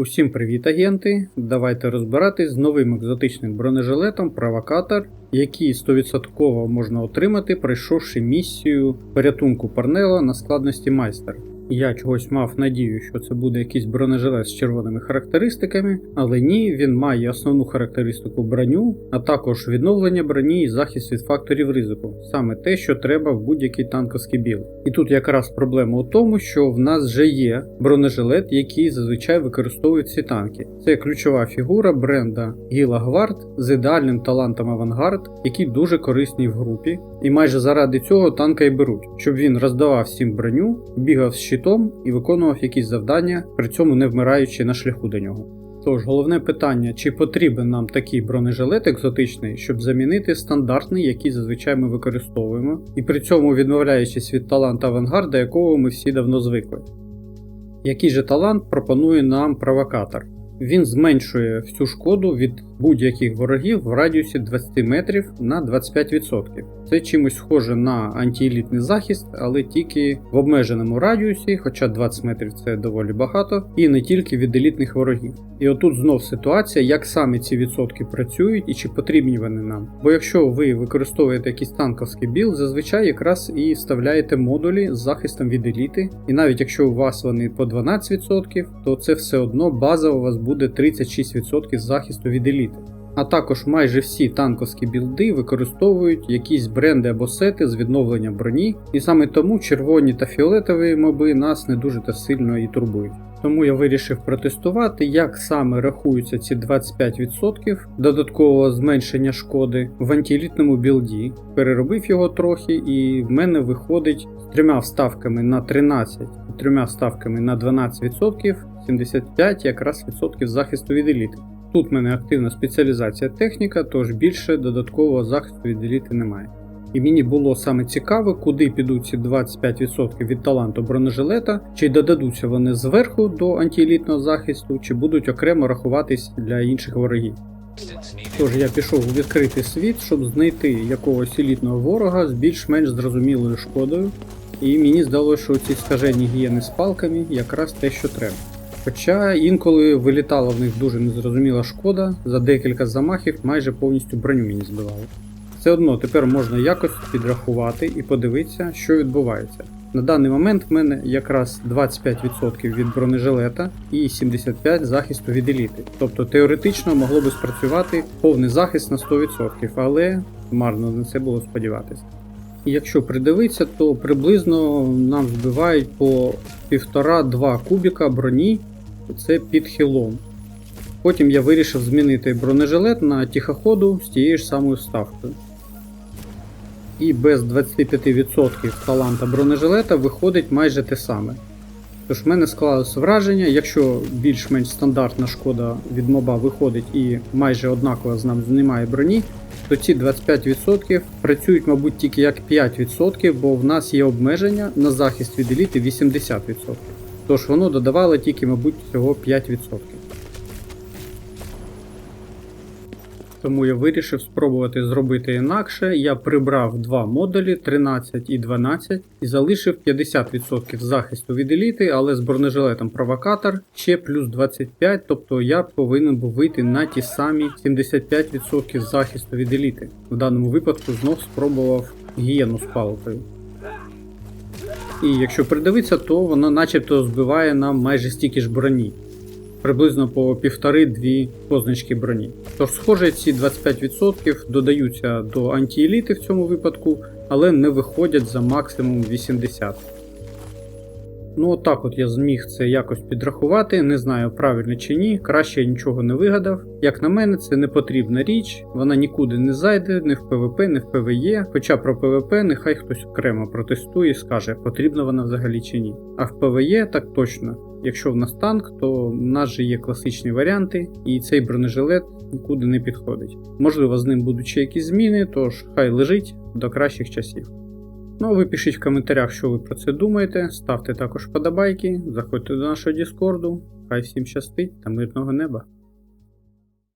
Усім привіт, агенти! Давайте розбиратись з новим екзотичним бронежилетом Провокатор, який 100% можна отримати, пройшовши місію порятунку Парнела на складності майстер. Я чогось мав надію, що це буде якийсь бронежилет з червоними характеристиками, але ні, він має основну характеристику броню, а також відновлення броні і захист від факторів ризику, саме те, що треба в будь-який танковський білд. І тут якраз проблема у тому, що в нас вже є бронежилет, який зазвичай використовують ці танки. Це ключова фігура бренда Гіла Гвард з ідеальним талантом Авангард, які дуже корисні в групі, і майже заради цього танка і беруть, щоб він роздавав всім броню, бігав з щитом і виконував якісь завдання, при цьому не вмираючи на шляху до нього. Тож головне питання, чи потрібен нам такий бронежилет екзотичний, щоб замінити стандартний, який зазвичай ми використовуємо, і при цьому відмовляючись від таланта авангарда, якого ми всі давно звикли. Який же талант пропонує нам провокатор? Він зменшує всю шкоду від будь-яких ворогів в радіусі 20 метрів на 25%. Це чимось схоже на антиелітний захист, але тільки в обмеженому радіусі, хоча 20 метрів це доволі багато, і не тільки від елітних ворогів. І отут знов ситуація, як саме ці відсотки працюють і чи потрібні вони нам. Бо якщо ви використовуєте якийсь танковський білд, зазвичай якраз і вставляєте модулі з захистом від еліти, і навіть якщо у вас вони по 12%, то це все одно базово у вас буде 36% захисту від еліти. А також майже всі танковські білди використовують якісь бренди або сети з відновлення броні, і саме тому червоні та фіолетові моби нас не дуже та сильно і турбують. Тому я вирішив протестувати, як саме рахуються ці 25% додаткового зменшення шкоди в антиелітному білді. Переробив його трохи, і в мене виходить з трьома вставками на 13 і трьома вставками на 12%, 75 якраз відсотків захисту від еліти. Тут в мене активна спеціалізація техніка, тож більше додаткового захисту від еліти немає. І мені було саме цікаво, куди підуть ці 25% від таланту бронежилета, чи додадуться вони зверху до антиелітного захисту, чи будуть окремо рахуватись для інших ворогів. Тож я пішов у відкритий світ, щоб знайти якогось елітного ворога з більш-менш зрозумілою шкодою, і мені здалося, що ці скажені гієни з палками якраз те, що треба. Хоча інколи вилітала в них дуже незрозуміла шкода, за декілька замахів майже повністю броню мені збивало. Все одно тепер можна якось підрахувати і подивитися, що відбувається. На даний момент в мене якраз 25% від бронежилета і 75% захисту від еліти. Тобто теоретично могло би спрацювати повний захист на 100%, але марно на це було сподіватися. Якщо придивитися, то приблизно нам збивають по 1,5-2 кубіка броні, це під хілом. Потім я вирішив змінити бронежилет на тихоходу з тією ж самою ставкою. І без 25% таланта бронежилета виходить майже те саме. Тож в мене склалося враження, якщо більш-менш стандартна шкода від моба виходить і майже однаково з нам знімає броні, то ці 25% працюють, мабуть, тільки як 5%, бо в нас є обмеження на захист від еліти 80%. Тож воно додавало тільки, мабуть, всього 5%. Тому я вирішив спробувати зробити інакше. Я прибрав два модулі 13 і 12 і залишив 50% захисту від еліти, але з бронежилетом провокатор ще плюс 25, тобто я повинен був вийти на ті самі 75% захисту від еліти. В даному випадку знов спробував гієну з палкою. І якщо придивитися, то вона начебто збиває нам майже стільки ж броні приблизно по 1,5-2 позначки броні. Тож, схоже, ці 25% додаються до антиеліти в цьому випадку, але не виходять за максимум 80%. Ну, отак от я зміг це якось підрахувати, не знаю правильно чи ні, краще я нічого не вигадав. Як на мене, це не потрібна річ, вона нікуди не зайде, не в ПВП, не в ПВЕ. Хоча про ПВП нехай хтось окремо протестує і скаже, потрібна вона взагалі чи ні. А в ПВЕ так точно. Якщо в нас танк, то в нас же є класичні варіанти, і цей бронежилет нікуди не підходить. Можливо, з ним будуть ще якісь зміни, тож хай лежить до кращих часів. Ну а ви пишіть в коментарях, що ви про це думаєте, ставте також вподобайки, заходьте до нашого Діскорду. Хай всім щастить та мирного неба!